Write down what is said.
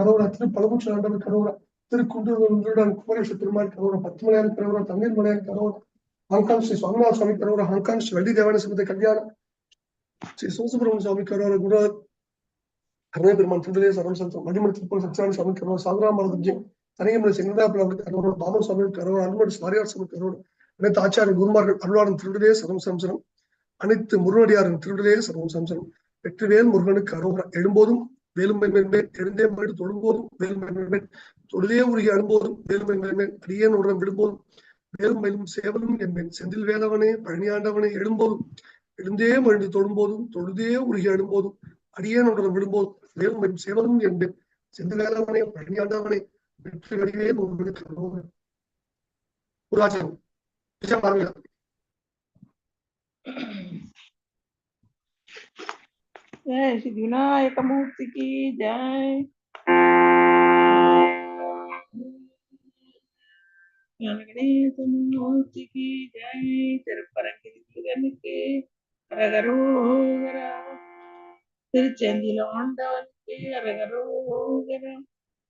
கரோரா திரு பழமுற்று ஆண்டவர் கரோரா திருக்குண்டூர் குமரேஸ்வர பெருமாள் கரோரா பத்துமலையான் கரோரா தண்ணீர் மலையான் கரோரா ஹாங்காங் ஸ்ரீ சுவாமிநாத சுவாமி கரோரா ஹாங்காங் ஸ்ரீ வெள்ளி தேவான சமுத கல்யாணம் ஸ்ரீ சிவசுப்பிரமணிய சுவாமி கரோரா குரு கருணை பெருமான் திருடலே சரம் சந்தம் மணிமணி திருப்பூர் சத்யானி சுவாமி கரோரா சாகராமரதம் தனியமலை செங்கதாபுரம் கரோரா பாமன் சுவாமி கரோரா அன்பன் ஸ்மாரியார் சுவாமி கரோரா அனைத்து ஆச்சாரிய குருமார்கள் அருளாளன் திருடலே சரம் சம்சரம் அனைத்து முருகடியாரின் திருடலே சரம் சம்சரம் வெற்றிவேல் முருகனுக்கு அரோகரா எழும்போதும் வேலுமை மேன்மேன் எழுந்தே மகிழ்ந்து தொழும்போதும் வேலுமை மேன்மேன் தொழுதே உருகி அழும்போதும் வேலுமை மேன்மேன் அடியேன் உடன் விடும்போதும் வேலும் மேலும் சேவலும் என்பேன். செந்தில் வேலவனே பழனியாண்டவனே எழும்போதும் எழுந்தே மகிழ்ந்து தொழும்போதும் தொழுதே உருகி அழும்போதும் அடியேன் உடன் விடும்போதும் வேலும் மேலும் சேவலும் என்பேன். செந்தில் வேலவனே பழனியாண்டவனே வெற்றி வடிவே உங்களுக்கு அரோகரா புராச்சனம் जय श्री विनायक मूर्ति की जय ज्ञान गणेश मूर्ति की जय திருப்பரங்கிரிக்கு அரகரோகரா திருச்செந்தில் ஆண்டவனுக்கு அரகரோகரா